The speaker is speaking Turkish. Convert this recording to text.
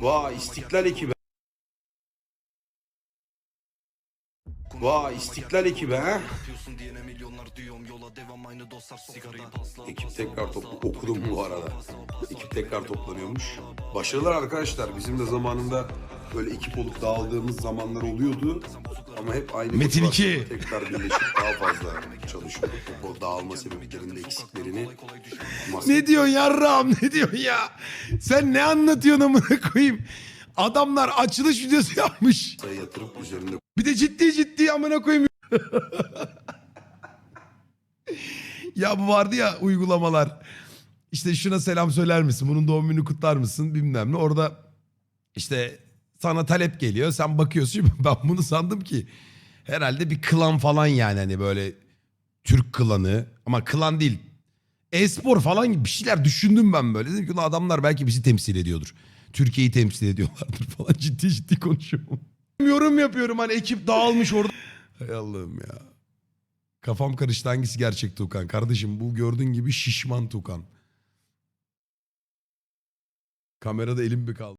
Vay İstiklal ekibi. Vay İstiklal ekibi ha. Ekip tekrar toplu okudum bu arada. Ekip tekrar toplanıyormuş. Başarılar arkadaşlar. Bizim de zamanında böyle ekip olup dağıldığımız zamanlar oluyordu. Ama hep aynı Metin iki. tekrar birleşip daha fazla çalışıyorduk. O dağılma sebeplerinde eksiklerini Ne diyorsun yarram ne diyorsun ya? Sen ne anlatıyorsun amına koyayım? Adamlar açılış videosu yapmış. yatırıp üzerinde Bir de ciddi ciddi amına koyayım. ya bu vardı ya uygulamalar. İşte şuna selam söyler misin? Bunun doğum gününü kutlar mısın? Bilmem ne. Orada işte sana talep geliyor. Sen bakıyorsun. Ben bunu sandım ki herhalde bir klan falan yani hani böyle Türk klanı ama klan değil. E-spor falan gibi bir şeyler düşündüm ben böyle. Dedim ki "Ulan adamlar belki bizi temsil ediyordur. Türkiye'yi temsil ediyorlardır falan. Ciddi ciddi konuşuyorum. Yorum yapıyorum hani ekip dağılmış orada. Hay Allah'ım ya. Kafam karıştı hangisi gerçek Tukan? Kardeşim bu gördüğün gibi şişman Tukan. Kamerada elim bir kaldı.